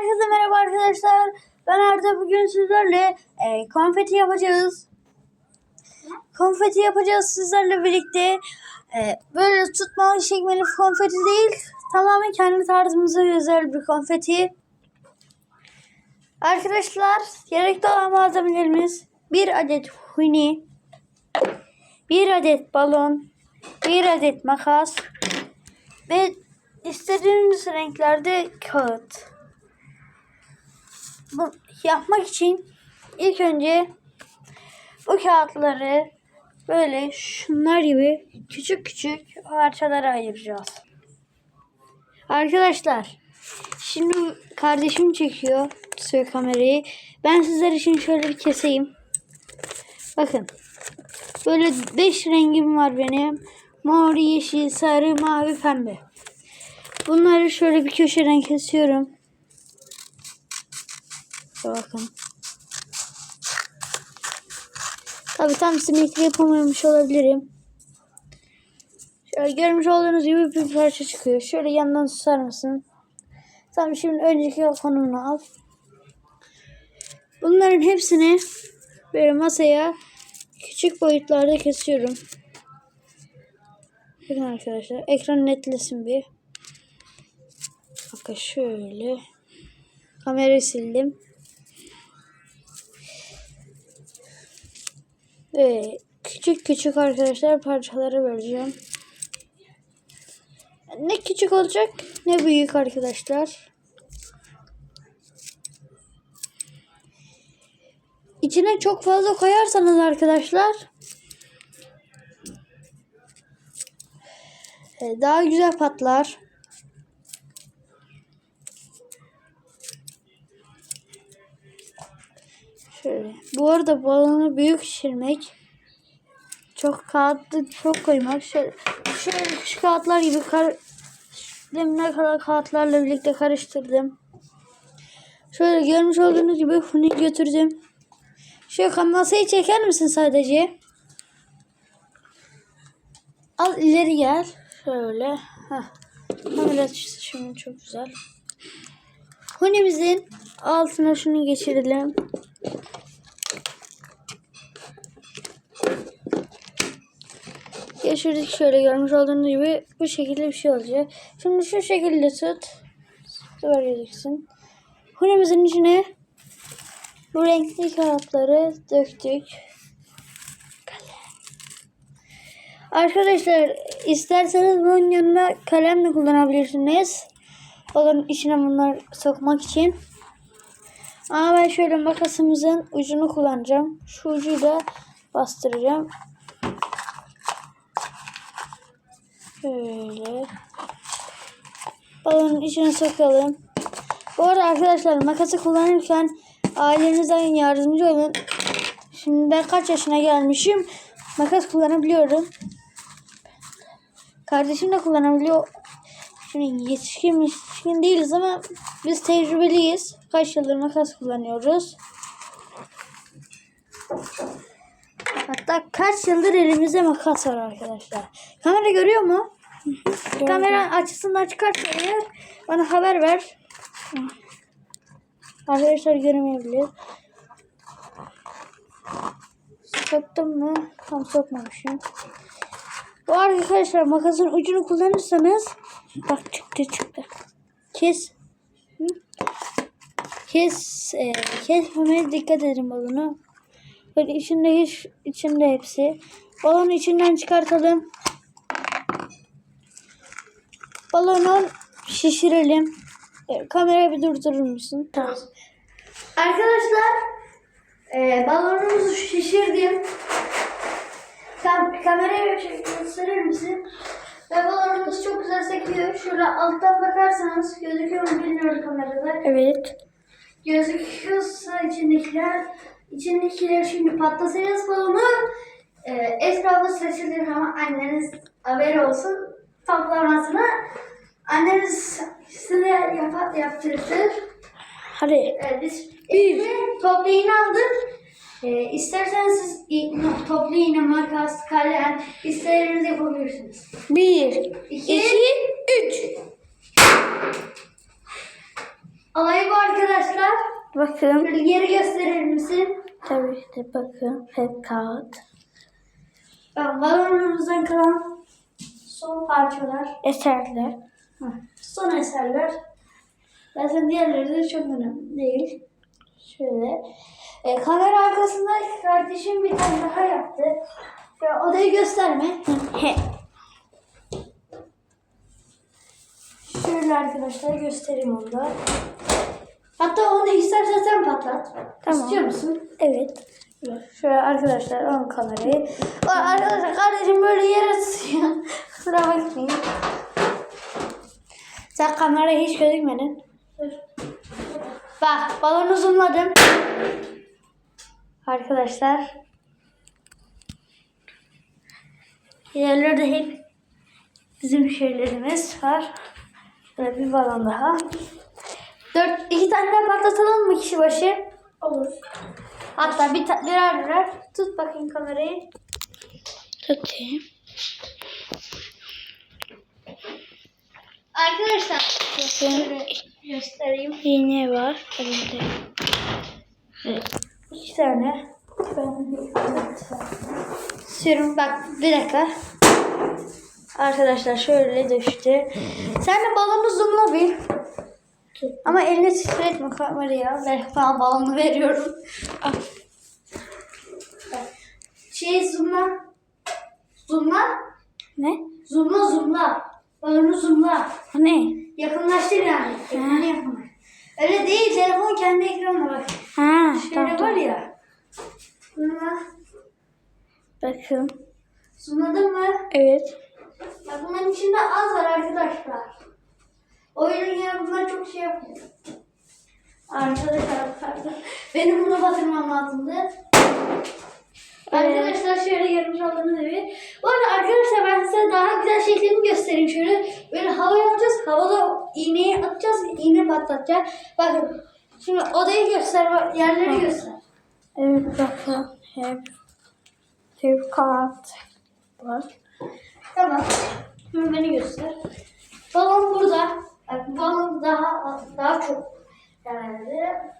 Herkese merhaba arkadaşlar. Ben Arda bugün sizlerle e, konfeti yapacağız. Konfeti yapacağız sizlerle birlikte. E, böyle tutmalı çekmeli konfeti değil. Tamamen kendi tarzımıza özel bir konfeti. Arkadaşlar gerekli olan malzemelerimiz bir adet huni, bir adet balon, bir adet makas ve istediğiniz renklerde kağıt. Bu yapmak için ilk önce bu kağıtları böyle şunlar gibi küçük küçük parçalara ayıracağız. Arkadaşlar şimdi kardeşim çekiyor tutuyor kamerayı. Ben sizler için şöyle bir keseyim. Bakın. Böyle 5 rengim var benim. Mor, yeşil, sarı, mavi, pembe. Bunları şöyle bir köşeden kesiyorum. Şöyle bakın. Tabi tam simetri yapamıyormuş olabilirim. Şöyle görmüş olduğunuz gibi bir parça çıkıyor. Şöyle yandan tutar mısın? Tamam şimdi önceki konumunu al. Bunların hepsini böyle masaya küçük boyutlarda kesiyorum. Bakın arkadaşlar ekran netlesin bir. Bakın şöyle. Kamerayı sildim. Ve küçük küçük arkadaşlar parçalara böleceğim. Ne küçük olacak ne büyük arkadaşlar. İçine çok fazla koyarsanız arkadaşlar e, daha güzel patlar. Bu arada balonu büyük şişirmek çok kağıtlı çok koymak. Şöyle, şöyle küçük kağıtlar gibi kar demine kadar kağıtlarla birlikte karıştırdım. Şöyle görmüş olduğunuz gibi huni götürdüm. Şöyle masayı çeker misin sadece? Al ileri gel. Şöyle. Heh. Kamera şimdi çok güzel. Hunimizin altına şunu geçirelim. Geçirdik şöyle görmüş olduğunuz gibi bu şekilde bir şey olacak. Şimdi şu şekilde tut. Böyle gözüksün. Hunimizin içine bu renkli kağıtları döktük. Arkadaşlar isterseniz bunun yanına kalem de kullanabilirsiniz. Onun içine bunlar sokmak için. Ama ben şöyle makasımızın ucunu kullanacağım. Şu ucuyu da bastıracağım. Şöyle. Balonun içine sokalım. Bu arada arkadaşlar makası kullanırken ailenizden yardımcı olun. Şimdi ben kaç yaşına gelmişim. Makas kullanabiliyorum. Kardeşim de kullanabiliyor. Şimdi yetişkin yetişkin değiliz ama biz tecrübeliyiz. Kaç yıldır makas kullanıyoruz. Hatta kaç yıldır elimizde makas var arkadaşlar. Kamera görüyor mu? Kamera açısından çıkarsa eğer bana haber ver. Arkadaşlar göremeyebilir. Soktum mu? Tam sokmamışım. Bu arkadaşlar makasın ucunu kullanırsanız bak çıktı çıktı. Kes. Hı? Kes. E, kesmemeye dikkat edin balonu. Böyle içinde hiç içinde hepsi. Balonu içinden çıkartalım. Balonu şişirelim. E, kamerayı bir durdurur musun? Tamam. Arkadaşlar e, balonumuzu şişirdim. Kam şey gösterir misin? Ve balonumuz çok güzel sekiyor. Şöyle alttan bakarsanız gözüküyor mu bilmiyorum kamerada. Evet. Gözüküyorsa içindekiler, içindekiler şimdi patlatacağız balonu. E, etrafı seçilir ama anneniz haberi olsun toplamasını. Anneniz size yap yaptırır. Hadi. Evet, biz bir toplu iğne aldık. Ee, isterseniz siz toplu iğne, makas, kalem istediğinizi yapabilirsiniz. Bir, İki, iki, üç. Alayı bu arkadaşlar. Bakın. Geri gösterir misin? Tabii ki de bakın. Hep kağıt. Balonumuzdan kalan son parçalar. Eserler. Heh, Son eserler. Zaten diğerleri de çok önemli değil. Şöyle. E, kamera arkasında kardeşim bir tane daha yaptı. Ya odayı gösterme. Şöyle arkadaşlar göstereyim onu da. Hatta onu istersen sen patlat. Tamam. İstiyor musun? Evet. Şöyle arkadaşlar ön kamerayı. O arkadaşlar kardeşim böyle yere tutuyor. Kusura bakmayın. Sen kameraya hiç gözükmedin. Bak balonu zoomladım. Arkadaşlar. Yerlerde hep bizim şeylerimiz var. Şöyle bir balon daha. Dört, iki tane daha patlatalım mı kişi başı? Olur. Hatta bir ta- birer birer. Tut bakayım kamerayı. Tutayım. Arkadaşlar. Bakın. Göstereyim. İğne var. Elimde. Evet. İki tane. Sürüm bak bir dakika. Arkadaşlar şöyle düştü. Sen de balonu zoomla bir. Ama eline titretme kameraya. Ben sana balonu veriyorum. Bak. Şey zoomla. Zoomla. Ne? Zoomla zoomla. Balonu zoomla. Ne? Yakınlaştır yani. Ekranı yakınlaş. Öyle değil. Telefon kendi ekranına bak. Ha, Şöyle tamam. var tamam. ya. Zoomla. Bakın. Zoomladın mı? Evet. Bak bunların içinde az var arkadaşlar. O yüzden yani bunlar çok şey yapıyor. Arkadaşlar pardon. Benim bunu batırmam lazımdı. Arkadaşlar şöyle görmüş olduğunuz gibi. Bu arada arkadaşlar ben size daha güzel şeklini göstereyim. Şöyle böyle hava yapacağız. Havada iğneyi atacağız. iğne patlatacak. Bakın. Şimdi odayı göster. Yerleri göster. Evet bakın. Hep. Hep kağıt var. Tamam. Şimdi beni göster. Balon burada. Bak balon daha daha çok herhalde.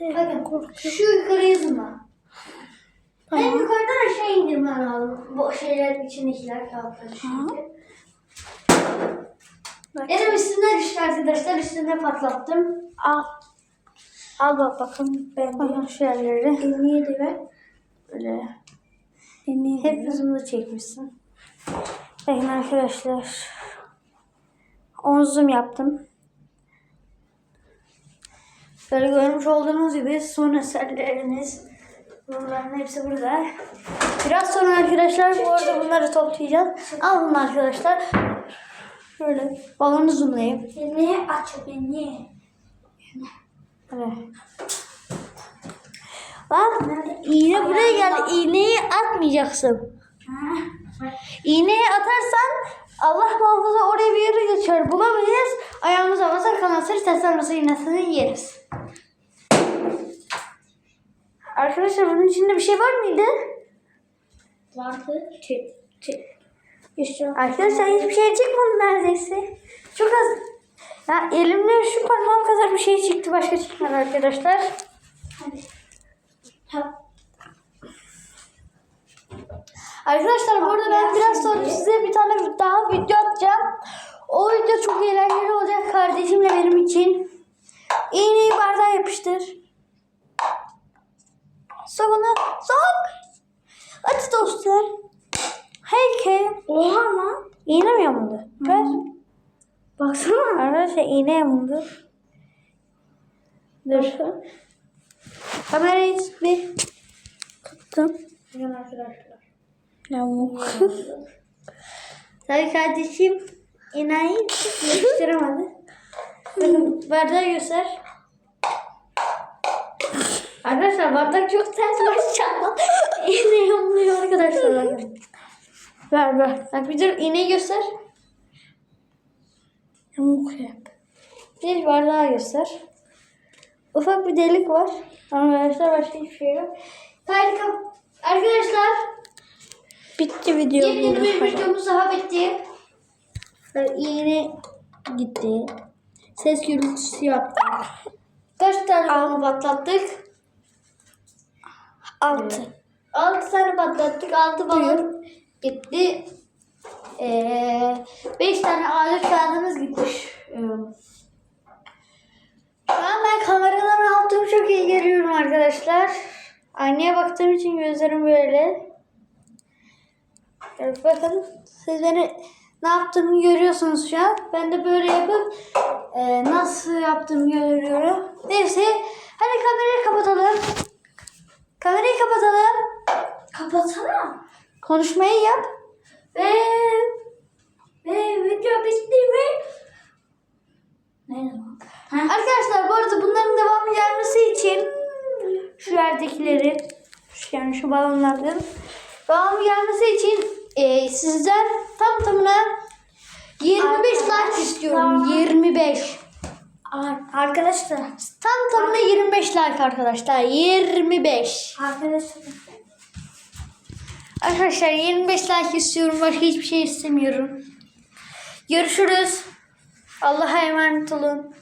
Bakın şu yukarıya zoomla. En Tamam. yukarıdan aşağı indirmen lazım. Bu şeyler içindekiler şimdi. Bak. Benim üstüne düştü arkadaşlar. Üstüne patlattım. Al. Al bak bakın. Ben Bakın şu yerleri. Elini de ver. Böyle. Elini Hep zoom'da çekmişsin. Bakın arkadaşlar. 10 zoom yaptım. Böyle görmüş olduğunuz gibi son eserleriniz. Bunların hepsi burada. Biraz sonra arkadaşlar bu arada bunları toplayacağız. Alın arkadaşlar. Şöyle balonu zoomlayayım. Beni aç beni. Evet. Bak iğne buraya geldi. İğneyi atmayacaksın. İğneyi atarsan Allah muhafaza geçer. Bulamayız. Ayağımıza basar kanatır seslenmesi iğnesini yeriz. Arkadaşlar bunun içinde bir şey var mıydı? Vardı. Çık. İşte. Arkadaşlar hiçbir şey çıkmadı neredeyse. Çok az. Ya elimden şu parmağım kadar bir şey çıktı. Başka çıkmadı arkadaşlar. Hadi. Ha. Arkadaşlar bu arada ben biraz sonra size bir tane daha video atacağım. O video çok eğlenceli olacak kardeşimle benim için. İğneyi bardağa yapıştır. Sok onu. Sok. Hadi dostum. Hey ki. Oha lan. İğne mi yamuldu? Ver. Baksana. Arkadaşlar iğne yamuldu. Dur. Kamerayı bir. Tuttum. Yamuk. Tabii kardeşim inayi yapıştıramadı. Bakın bardağı göster. Arkadaşlar bardak çok ters maşallah. İğne yamuluyor arkadaşlar. Bakın. ver ver. Bak bir dur iğneyi göster. Yamuk hep. Bir bardağı göster. Ufak bir delik var. Arkadaşlar başka hiçbir şey yok. Haydi kap- Arkadaşlar Bitti video yepyeni bir videomuz daha bitti. İğne gitti. Ses gürültüsü yaptım. Kaç tane balon patlattık? Altı. 6 tane patlattık. 6 balon gitti. 5 tane ağaç kağıdımız gitmiş. Ee, Şu an ben kameradan aldığım çok iyi görüyorum arkadaşlar. Aynaya baktığım için gözlerim böyle. Evet, bakın siz beni ne yaptığımı görüyorsunuz şu an. Ben de böyle yapıp e, nasıl yaptığımı görüyorum. Neyse hadi kamerayı kapatalım. Kamerayı kapatalım. Kapatsana. Konuşmayı yap. Ve ve video bitti mi? Ne zaman? Arkadaşlar bu arada bunların devamı gelmesi için şu yerdekileri yani şu balonlardan devamı gelmesi için e, sizden tam tamına 25 like istiyorum. 25. Arkadaşlar. Tam tamına 25 like arkadaşlar. 25. Arkadaşlar. Arkadaşlar 25 like istiyorum. Başka hiçbir şey istemiyorum. Görüşürüz. Allah'a emanet olun.